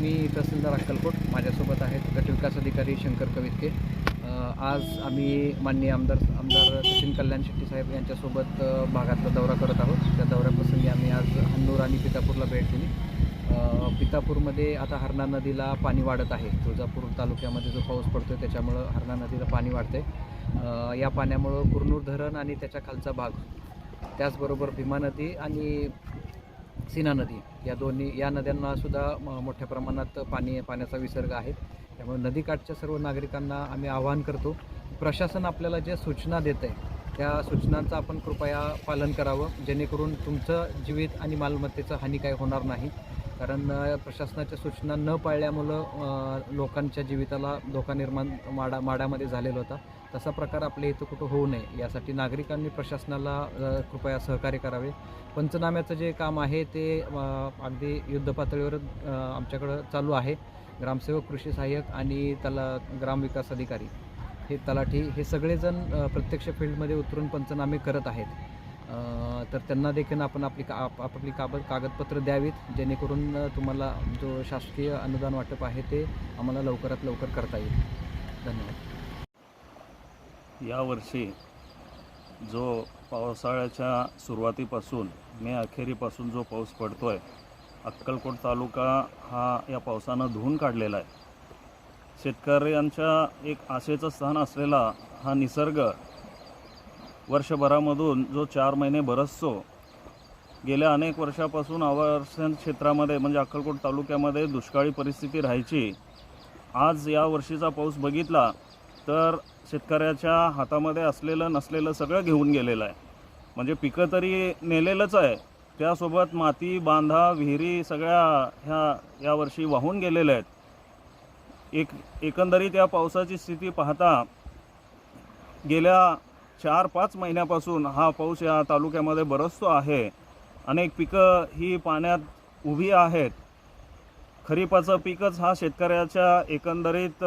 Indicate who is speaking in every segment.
Speaker 1: मी तहसीलदार अक्कलकोट. माझ्यासोबत आहेत गटविकास अधिकारी शंकर कवितके. आज आम्ही माननीय आमदार आमदार सचिन कल्याण शेट्टी साहेब यांच्यासोबत भागातला दौरा करत आहोत. त्या दौऱ्याप्रसंगी आम्ही आज हन्नूर आणि पितापूरला भेट दिली. पितापूरमध्ये आता हरणा नदीला पाणी वाढत आहे. तुळजापूर तालुक्यामध्ये जो पाऊस पडतो आहे त्याच्यामुळं हरणा नदीला पाणी वाढते या पाण्यामुळं कुरनूर धरण आणि त्याच्या खालचा भाग त्याचबरोबर भीमा नदी आणि सीना नदी या दोन्ही या नद्यांना सुद्धा म- मोठ्या प्रमाणात पाणी पाण्याचा विसर्ग आहे. त्यामुळे नदीकाठच्या सर्व नागरिकांना आम्ही आवाहन करतो प्रशासन आपल्याला ज्या सूचना देत आहे त्या सूचनांचं आपण कृपया पालन करावं. जेणेकरून तुमचं जीवित आणि मालमत्तेचं हानी काय होणार नाही. कारण प्रशासनाच्या सूचना न पाळल्यामुळं लोकांच्या जीविताला धोका निर्माण माडा माडामध्ये झालेला होता. तसा प्रकार आपल्या इथं कुठं होऊ नये. यासाठी नागरिकांनी प्रशासनाला कृपया सहकार्य करावे. पंचनाम्याचं जे काम आहे ते अगदी युद्धपातळीवर आमच्याकडं चालू आहे. ग्रामसेवक कृषी सहाय्यक आणि त्याला ग्रामविकास अधिकारी. हे तलाठी हे सगळेजण प्रत्यक्ष फील्डमध्ये उतरून पंचनामे करत आहेत. तर त्यांना देखील आपण आपली का आप- आपापली कागद कागदपत्र द्यावीत. जेणेकरून तुम्हाला जो शासकीय अनुदान वाटप आहे ते आम्हाला लवकरात लवकर करता येईल. धन्यवाद.
Speaker 2: यावर्षी जो पावसाळ्याच्या सुरुवातीपासून मे अखेरीपासून जो पाऊस पडतो आहे अक्कलकोट तालुका हा या पावसानं धुवून काढलेला आहे. शेतकऱ्यांच्या एक आशेचं स्थान असलेला हा निसर्ग वर्षभरामधून जो चार महिने बरसतो गेल्या अनेक वर्षापासून आवर्षण क्षेत्रामध्ये म्हणजे अक्कलकोट तालुक्यामध्ये दुष्काळी परिस्थिती राहायची. आज या वर्षीचा पाऊस बघितला तर शेतकऱ्याच्या हातामध्ये असलेलं नसलेलं सगळं घेऊन गेलेलं आहे. म्हणजे पिकं तरी नेलेलंच आहे. त्यासोबत माती बांधा विहिरी सगळ्या ह्या यावर्षी वाहून गेलेल्या आहेत. एक एकंदरीत या पावसाची स्थिती पाहता गेल्या चार पाच महिन्यापासून हा पाऊस या तालुक्यामध्ये बरसतो आहे. अनेक पिकं ही पाण्यात उभी आहेत. खरीपाचं पीकच हा शेतकऱ्याच्या एकंदरीत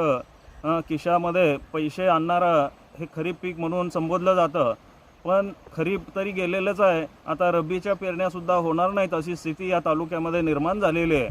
Speaker 2: किशामध्ये खिशामध्ये पैसे आणणारं हे खरीप पीक म्हणून संबोधलं जातं. पण खरीप तरी गेलेलंच आहे. आता रब्बीच्या पेरण्यासुद्धा होणार नाहीत अशी स्थिती या तालुक्यामध्ये निर्माण झालेली आहे.